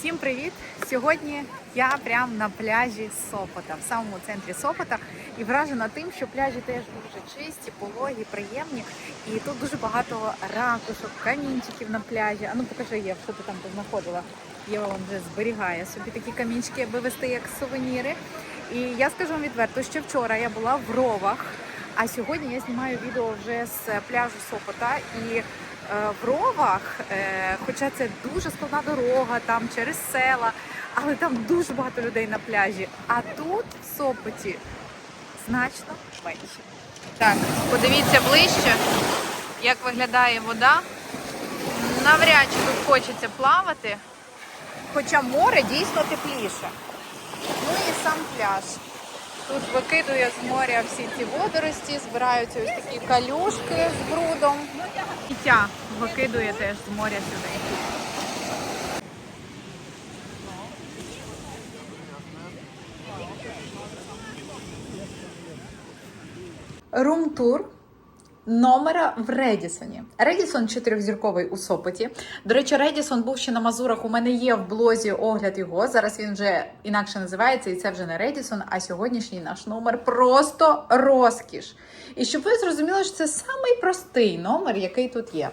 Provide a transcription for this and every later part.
Всім привіт! Сьогодні я прямо на пляжі Сопота, в самому центрі Сопота, і вражена тим, що пляжі теж дуже чисті, пологі, приємні. І тут дуже багато ракушок, камінчиків на пляжі. А ну покажи, Єв, що ти там знаходила. Єва вам вже зберігає собі такі камінчики, аби вести як сувеніри. І я скажу вам відверто, що вчора я була в ровах, а сьогодні я знімаю відео вже з пляжу Сопота і в ровах, е, хоча це дуже складна дорога, там через села, але там дуже багато людей на пляжі. А тут в Сопоті значно менше. Так, подивіться ближче, як виглядає вода. Навряд чи тут хочеться плавати, хоча море дійсно тепліше. Ну і сам пляж. Тут викидує з моря всі ці водорості, збираються ось такі калюшки з брудом. Сміття викидує теж з моря сюди. Рум-тур номера в Редісоні. Редісон чотирьохзірковий у Сопоті. До речі, Редісон був ще на Мазурах. У мене є в блозі огляд його. Зараз він вже інакше називається, і це вже не Редісон, а сьогоднішній наш номер просто розкіш. І щоб ви зрозуміли, що це самий простий номер, який тут є.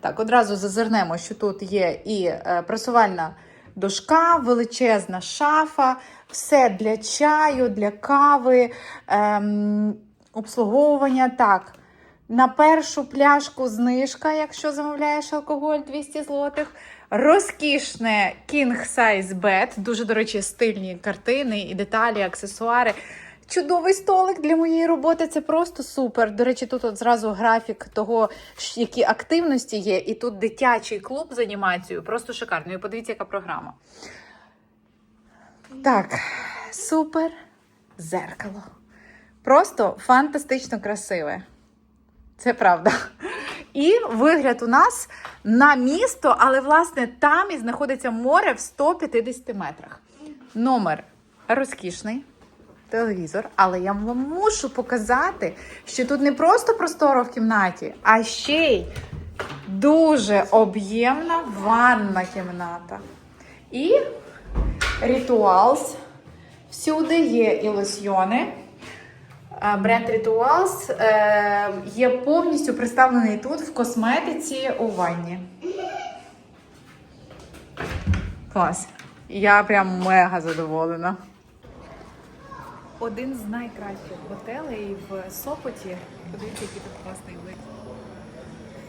Так, одразу зазирнемо, що тут є і е, пресувальна дошка, величезна шафа, все для чаю, для кави, ем, обслуговування. Так, на першу пляшку знижка, якщо замовляєш алкоголь 200 злотих. Розкішне King Size Bed, дуже, до речі, стильні картини і деталі, аксесуари. Чудовий столик для моєї роботи. Це просто супер. До речі, тут от зразу графік того, які активності є, і тут дитячий клуб з анімацією. Просто шикарно. І подивіться, яка програма. Так, супер зеркало. Просто фантастично красиве. Це правда. І вигляд у нас на місто, але власне там і знаходиться море в 150 метрах. Номер розкішний. Телевізор, але я вам мушу показати, що тут не просто просторо в кімнаті, а ще й дуже об'ємна ванна кімната. І ритуалс. Всюди є і лосьйони. Бренд Rituals е, є повністю представлений тут в косметиці у ванні. Клас. Я прям мега задоволена. Один з найкращих готелей в Сопоті. Подивіться, який тут класний вид.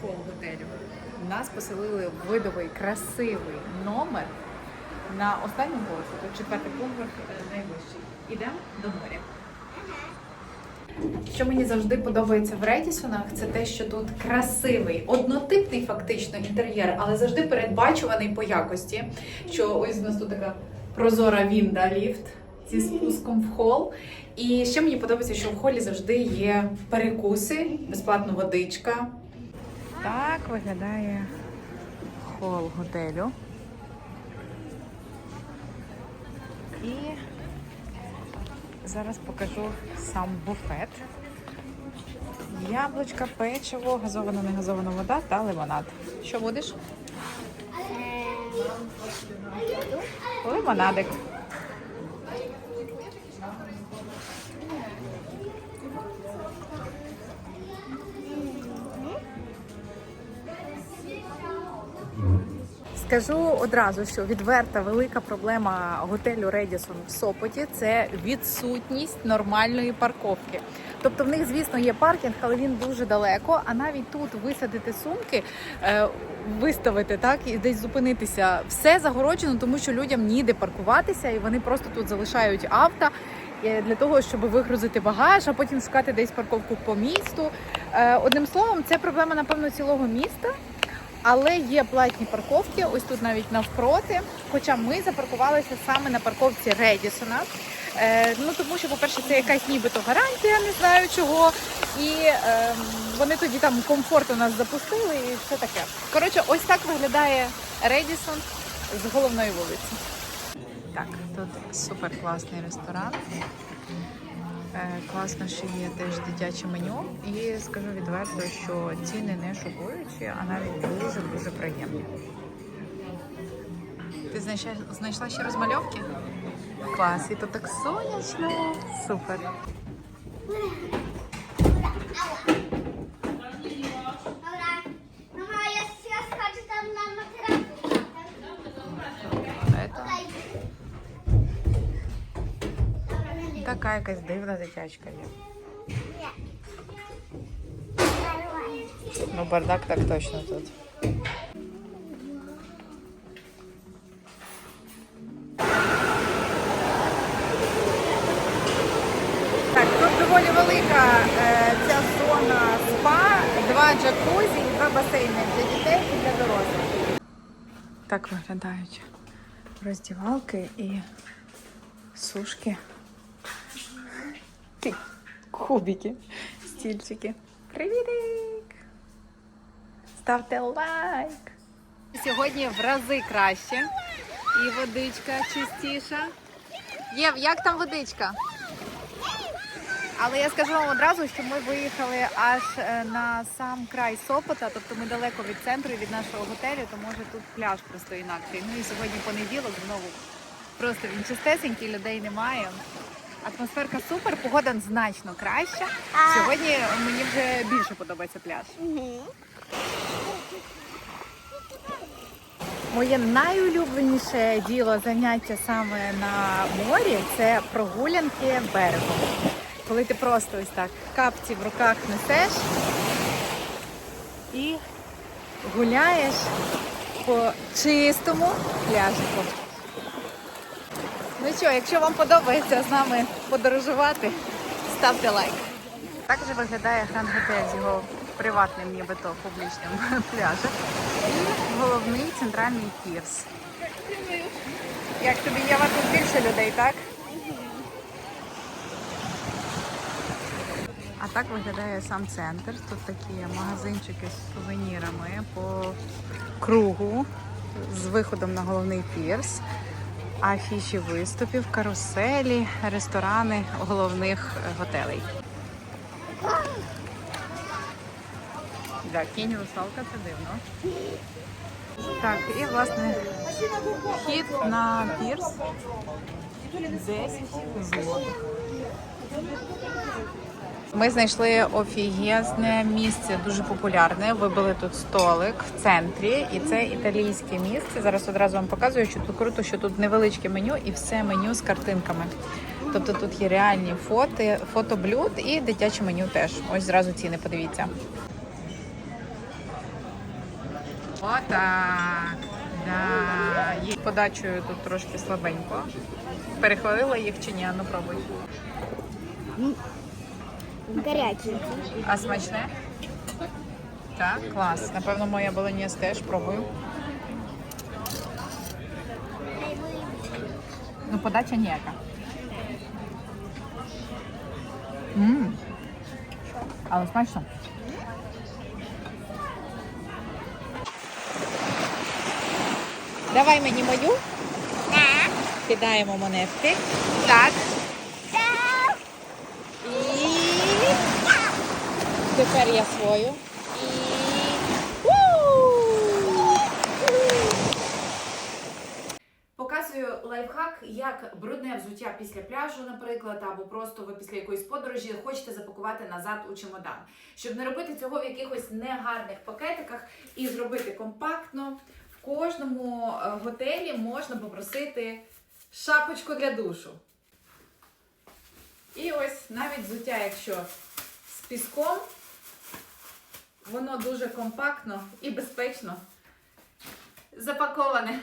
Хол готелю. Нас поселили в видовий красивий номер на останньому поверсі, тут четвертий поверх е, найвищий. Ідемо до моря. Що мені завжди подобається в Редісонах, це те, що тут красивий, однотипний фактично інтер'єр, але завжди передбачуваний по якості. Що ось у нас тут така прозора вінда ліфт зі спуском в хол. І ще мені подобається, що в холі завжди є перекуси, безплатна водичка. Так виглядає хол готелю. І Зараз покажу сам буфет. Яблучка, печиво, газована, не газована вода та лимонад. Що будеш? Лимонадик. Скажу одразу, що відверта велика проблема готелю Редісон в Сопоті це відсутність нормальної парковки. Тобто в них, звісно, є паркінг, але він дуже далеко. А навіть тут висадити сумки, е, виставити так і десь зупинитися. Все загороджено, тому що людям ніде паркуватися, і вони просто тут залишають авто. е, Для того щоб вигрузити багаж, а потім шукати десь парковку по місту. Е, Одним словом, це проблема, напевно, цілого міста. Але є платні парковки, ось тут навіть навпроти. Хоча ми запаркувалися саме на парковці Редісона. Е, ну тому що, по-перше, це якась нібито гарантія, не знаю чого. І е, вони тоді там комфортно нас запустили і все таке. Коротше, ось так виглядає Редісон з головної вулиці. Так, тут супер класний ресторан. Е, Класно, що є теж дитяче меню. І скажу відверто, що ціни не шокуючі, а навіть дуже дуже приємні. Ти знайшла, знайшла ще розмальовки? Клас, і тут так сонячно. Супер. Така якась дивна дитячка є. Ну, бардак так точно тут. Так, тут доволі велика е, ця зона спа, два джакузі і два басейни для дітей і для дорослих. Так виглядають роздівалки і сушки. Ти кубики, стільчики. Привітик! Ставте лайк! Сьогодні в рази краще. І водичка чистіша. Єв, як там водичка? Але я скажу вам одразу, що ми виїхали аж е, на сам край Сопота, тобто ми далеко від центру і від нашого готелю, то може тут пляж просто інакший. Ну і сьогодні понеділок знову просто він чистесенький, людей немає. Атмосферка супер, погода значно краща. Сьогодні мені вже більше подобається пляж. Моє найулюбленіше діло заняття саме на морі це прогулянки берегом. Коли ти просто ось так капці в руках несеш і гуляєш по чистому пляжику. Ну що, якщо вам подобається з нами подорожувати, ставте лайк. Так же виглядає Гранд Готель з його приватним нібито публічним пляжем. І головний центральний пірс. Як тобі Єва, тут більше людей, так? А так виглядає сам центр. Тут такі магазинчики з сувенірами по кругу з виходом на головний пірс. Афіші виступів, каруселі, ресторани головних е, готелей. Да, кінь русалка це дивно. Так, і власне вхід на пірс 10 злотих. Ми знайшли офігезне місце, дуже популярне. Вибили тут столик в центрі, і це італійське місце. Зараз одразу вам показую, що тут круто, що тут невеличке меню і все меню з картинками. Тобто тут є реальні фото, фото блюд і дитяче меню теж. Ось зразу ціни, подивіться. Отак. Да. Їх подачею тут трошки слабенько. Перехвалила їх чи ні? Ну пробуй. Горячий. А смачне? Так, клас. Напевно, моя болоніс теж пробую. Ну, подача ніяка. Мм. Але смачно. Давай мені мою. Так. Кидаємо монетки. Так. Так. І тепер я свою. Показую лайфхак, як брудне взуття після пляжу, наприклад, або просто ви після якоїсь подорожі хочете запакувати назад у чемодан. Щоб не робити цього в якихось негарних пакетиках і зробити компактно, в кожному е, готелі можна попросити шапочку для душу. І ось навіть взуття, якщо з піском, воно дуже компактно і безпечно запаковане.